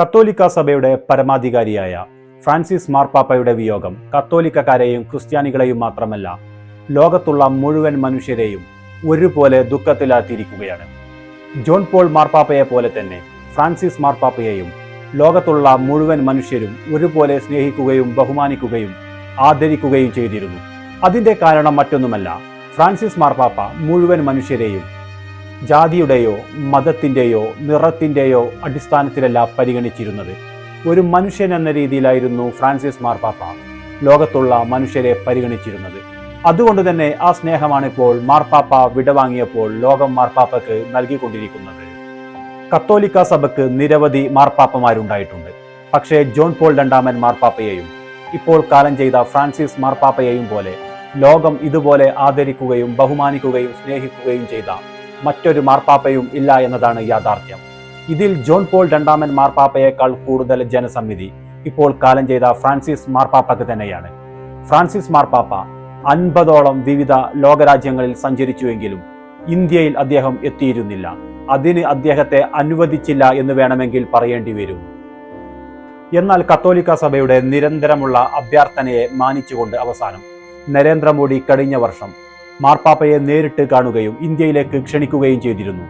കത്തോലിക്ക സഭയുടെ പരമാധികാരിയായ ഫ്രാൻസിസ് മാർപ്പാപ്പയുടെ വിയോഗം കത്തോലിക്കക്കാരെയും ക്രിസ്ത്യാനികളെയും മാത്രമല്ല ലോകത്തുള്ള മുഴുവൻ മനുഷ്യരെയും ഒരുപോലെ ദുഃഖത്തിലാത്തിയിരിക്കുകയാണ് ജോൺ പോൾ മാർപ്പാപ്പയെ പോലെ തന്നെ ഫ്രാൻസിസ് മാർപ്പാപ്പയെയും ലോകത്തുള്ള മുഴുവൻ മനുഷ്യരും ഒരുപോലെ സ്നേഹിക്കുകയും ബഹുമാനിക്കുകയും ആദരിക്കുകയും ചെയ്തിരുന്നു. അതിന്റെ കാരണം മറ്റൊന്നുമല്ല ഫ്രാൻസിസ് മാർപ്പാപ്പ മുഴുവൻ മനുഷ്യരെയും ജാതിയുടെയോ മതത്തിന്റെയോ നിറത്തിന്റെയോ അടിസ്ഥാനത്തിലല്ല പരിഗണിച്ചിരുന്നത്. ഒരു മനുഷ്യൻ എന്ന രീതിയിലായിരുന്നു ഫ്രാൻസിസ് മാർപ്പാപ്പ ലോകത്തുള്ള മനുഷ്യരെ പരിഗണിച്ചിരുന്നത്. അതുകൊണ്ട് തന്നെ ആ സ്നേഹമാണ് ഇപ്പോൾ മാർപ്പാപ്പ വിടവാങ്ങിയപ്പോൾ ലോകം മാർപ്പാപ്പയ്ക്ക് നൽകിക്കൊണ്ടിരിക്കുന്നത്. കത്തോലിക്ക സഭയ്ക്ക് നിരവധി മാർപ്പാപ്പമാരുണ്ടായിട്ടുണ്ട് പക്ഷേ ജോൺ പോൾ രണ്ടാമൻ മാർപ്പാപ്പയെയും ഇപ്പോൾ കാലം ചെയ്ത ഫ്രാൻസിസ് മാർപ്പാപ്പയെയും പോലെ ലോകം ഇതുപോലെ ആദരിക്കുകയും ബഹുമാനിക്കുകയും സ്നേഹിക്കുകയും ചെയ്ത മറ്റൊരു മാർപ്പാപ്പയും ഇല്ല എന്നതാണ് യാഥാർത്ഥ്യം. ഇതിൽ ജോൺ പോൾ രണ്ടാമൻ മാർപ്പാപ്പയേക്കാൾ കൂടുതൽ ജനസമിതി ഇപ്പോൾ കാലം ചെയ്ത ഫ്രാൻസിസ് മാർപ്പാപ്പയ്ക്ക് തന്നെയാണ്. ഫ്രാൻസിസ് മാർപ്പാപ്പ അൻപതോളം വിവിധ ലോകരാജ്യങ്ങളിൽ സഞ്ചരിച്ചുവെങ്കിലും ഇന്ത്യയിൽ അദ്ദേഹം എത്തിയിരുന്നില്ല. അതിന് അദ്ദേഹത്തെ അനുവദിച്ചില്ല എന്ന് വേണമെങ്കിൽ പറയേണ്ടി വരും. എന്നാൽ കത്തോലിക്ക സഭയുടെ നിരന്തരമുള്ള അഭ്യർത്ഥനയെ മാനിച്ചുകൊണ്ട് അവസാനം നരേന്ദ്രമോദി കഴിഞ്ഞ വർഷം മാർപ്പാപ്പയെ നേരിട്ട് കാണുകയും ഇന്ത്യയിലേക്ക് ക്ഷണിക്കുകയും ചെയ്തിരുന്നു.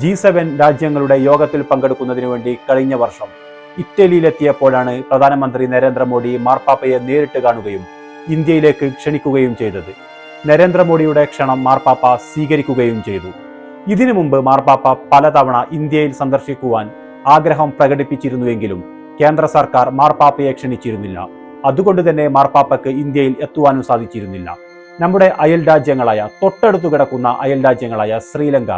ജി സെവൻ രാജ്യങ്ങളുടെ യോഗത്തിൽ പങ്കെടുക്കുന്നതിനു വേണ്ടി കഴിഞ്ഞ വർഷം ഇറ്റലിയിലെത്തിയപ്പോഴാണ് പ്രധാനമന്ത്രി നരേന്ദ്രമോദി മാർപ്പാപ്പയെ നേരിട്ട് കാണുകയും ഇന്ത്യയിലേക്ക് ക്ഷണിക്കുകയും ചെയ്തത്. നരേന്ദ്രമോദിയുടെ ക്ഷണം മാർപ്പാപ്പ സ്വീകരിക്കുകയും ചെയ്തു. ഇതിനു മുമ്പ് മാർപ്പാപ്പ പലതവണ ഇന്ത്യയിൽ സന്ദർശിക്കുവാൻ ആഗ്രഹം പ്രകടിപ്പിച്ചിരുന്നുവെങ്കിലും കേന്ദ്ര സർക്കാർ മാർപ്പാപ്പയെ ക്ഷണിച്ചിരുന്നില്ല. അതുകൊണ്ട് തന്നെ മാർപ്പാപ്പയ്ക്ക് ഇന്ത്യയിൽ എത്തുവാനും സാധിച്ചിരുന്നില്ല. നമ്മുടെ അയൽ രാജ്യങ്ങളായ തൊട്ടടുത്തു കിടക്കുന്ന അയൽ രാജ്യങ്ങളായ ശ്രീലങ്ക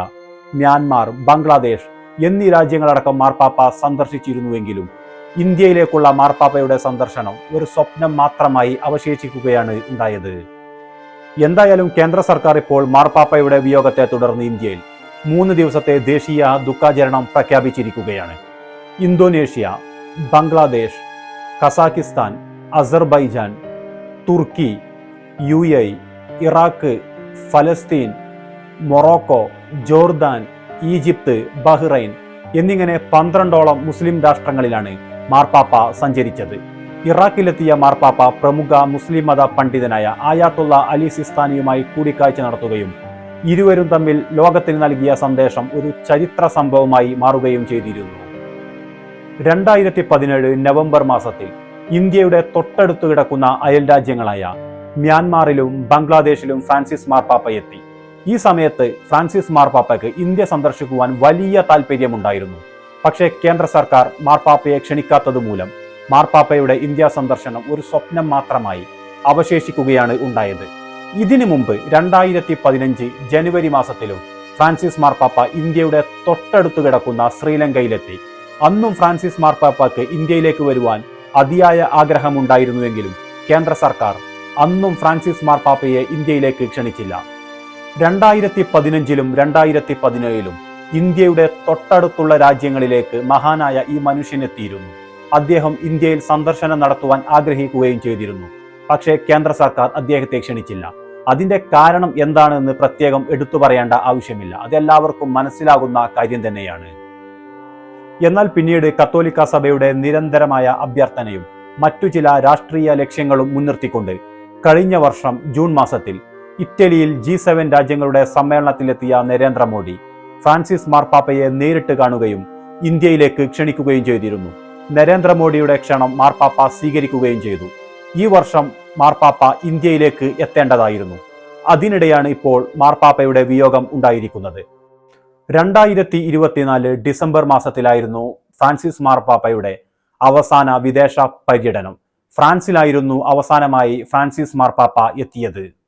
മ്യാൻമാർ ബംഗ്ലാദേശ് എന്നീ രാജ്യങ്ങളടക്കം മാർപ്പാപ്പ സന്ദർശിച്ചിരുന്നുവെങ്കിലും ഇന്ത്യയിലേക്കുള്ള മാർപ്പാപ്പയുടെ സന്ദർശനം ഒരു സ്വപ്നം മാത്രമായി അവശേഷിക്കുകയാണ് ഉണ്ടായത്. എന്തായാലും കേന്ദ്ര സർക്കാർ ഇപ്പോൾ മാർപ്പാപ്പയുടെ വിയോഗത്തെ തുടർന്ന് ഇന്ത്യയിൽ മൂന്ന് ദിവസത്തെ ദേശീയ ദുഃഖാചരണം പ്രഖ്യാപിച്ചിരിക്കുകയാണ്. ഇന്തോനേഷ്യ ബംഗ്ലാദേശ് കസാക്കിസ്ഥാൻ അസർബൈജാൻ തുർക്കി യു എ ഇറാഖ് ഫലസ്തീൻ മൊറോക്കോ ജോർദാൻ ഈജിപ്ത് ബഹ്റൈൻ എന്നിങ്ങനെ പന്ത്രണ്ടോളം മുസ്ലിം രാഷ്ട്രങ്ങളിലാണ് മാർപ്പാപ്പ സഞ്ചരിച്ചത്. ഇറാഖിലെത്തിയ മാർപ്പാപ്പ പ്രമുഖ മുസ്ലിം മത പണ്ഡിതനായ ആയാത്തുള്ള അലി സിസ്താനിയുമായി കൂടിക്കാഴ്ച നടത്തുകയും ഇരുവരും തമ്മിൽ ലോകത്തിന് നൽകിയ സന്ദേശം ഒരു ചരിത്ര സംഭവമായി മാറുകയും ചെയ്തിരുന്നു. രണ്ടായിരത്തി പതിനേഴ് നവംബർ മാസത്തിൽ ഇന്ത്യയുടെ തൊട്ടടുത്ത് കിടക്കുന്ന അയൽ രാജ്യങ്ങളായ മ്യാൻമാറിലും ബംഗ്ലാദേശിലും ഫ്രാൻസിസ് മാർപ്പാപ്പ എത്തി. ഈ സമയത്ത് ഫ്രാൻസിസ് മാർപ്പാപ്പയ്ക്ക് ഇന്ത്യ സന്ദർശിക്കുവാൻ വലിയ താല്പര്യമുണ്ടായിരുന്നു പക്ഷേ കേന്ദ്ര സർക്കാർ മാർപ്പാപ്പയെ ക്ഷണിക്കാത്തത് മൂലം മാർപ്പാപ്പയുടെ ഇന്ത്യ സന്ദർശനം ഒരു സ്വപ്നം മാത്രമായി അവശേഷിക്കുകയാണ് ഉണ്ടായത്. ഇതിനു മുമ്പ് രണ്ടായിരത്തി പതിനഞ്ച് ജനുവരി മാസത്തിലും ഫ്രാൻസിസ് മാർപ്പാപ്പ ഇന്ത്യയുടെ തൊട്ടടുത്ത് കിടക്കുന്ന ശ്രീലങ്കയിലെത്തി. അന്നും ഫ്രാൻസിസ് മാർപ്പാപ്പയ്ക്ക് ഇന്ത്യയിലേക്ക് വരുവാൻ അതിയായ ആഗ്രഹമുണ്ടായിരുന്നുവെങ്കിലും കേന്ദ്ര സർക്കാർ അന്നും ഫ്രാൻസിസ് മാർപ്പാപ്പയെ ഇന്ത്യയിലേക്ക് ക്ഷണിച്ചില്ല. രണ്ടായിരത്തി പതിനഞ്ചിലും രണ്ടായിരത്തി പതിനേഴിലും ഇന്ത്യയുടെ തൊട്ടടുത്തുള്ള രാജ്യങ്ങളിലേക്ക് മഹാനായ ഈ മനുഷ്യനെത്തിയിരുന്നു അദ്ദേഹം ഇന്ത്യയിൽ സന്ദർശനം നടത്തുവാൻ ആഗ്രഹിക്കുകയും ചെയ്തിരുന്നു. പക്ഷേ കേന്ദ്ര സർക്കാർ അദ്ദേഹത്തെ ക്ഷണിച്ചില്ല. അതിന്റെ കാരണം എന്താണെന്ന് പ്രത്യേകം എടുത്തു പറയേണ്ട ആവശ്യമില്ല. അതെല്ലാവർക്കും മനസ്സിലാകുന്ന കാര്യം തന്നെയാണ്. എന്നാൽ പിന്നീട് കത്തോലിക്ക സഭയുടെ നിരന്തരമായ അഭ്യർത്ഥനയും മറ്റു ചില രാഷ്ട്രീയ ലക്ഷ്യങ്ങളും മുൻനിർത്തിക്കൊണ്ട് കഴിഞ്ഞ വർഷം ജൂൺ മാസത്തിൽ ഇറ്റലിയിൽ ജി സെവൻ രാജ്യങ്ങളുടെ സമ്മേളനത്തിലെത്തിയ നരേന്ദ്രമോദി ഫ്രാൻസിസ് മാർപ്പാപ്പയെ നേരിട്ട് കാണുകയും ഇന്ത്യയിലേക്ക് ക്ഷണിക്കുകയും ചെയ്തിരുന്നു. നരേന്ദ്രമോദിയുടെ ക്ഷണം മാർപ്പാപ്പ സ്വീകരിക്കുകയും ചെയ്തു. ഈ വർഷം മാർപ്പാപ്പ ഇന്ത്യയിലേക്ക് എത്തേണ്ടതായിരുന്നു. അതിനിടെയാണ് ഇപ്പോൾ മാർപ്പാപ്പയുടെ വിയോഗം ഉണ്ടായിരിക്കുന്നത്. രണ്ടായിരത്തി ഇരുപത്തിനാല് ഡിസംബർ മാസത്തിലായിരുന്നു ഫ്രാൻസിസ് മാർപ്പാപ്പയുടെ അവസാന വിദേശ പര്യടനം. ഫ്രാൻസിലായിരുന്നു അവസാനമായി ഫ്രാൻസിസ് മാർപ്പാപ്പ എത്തിയത്.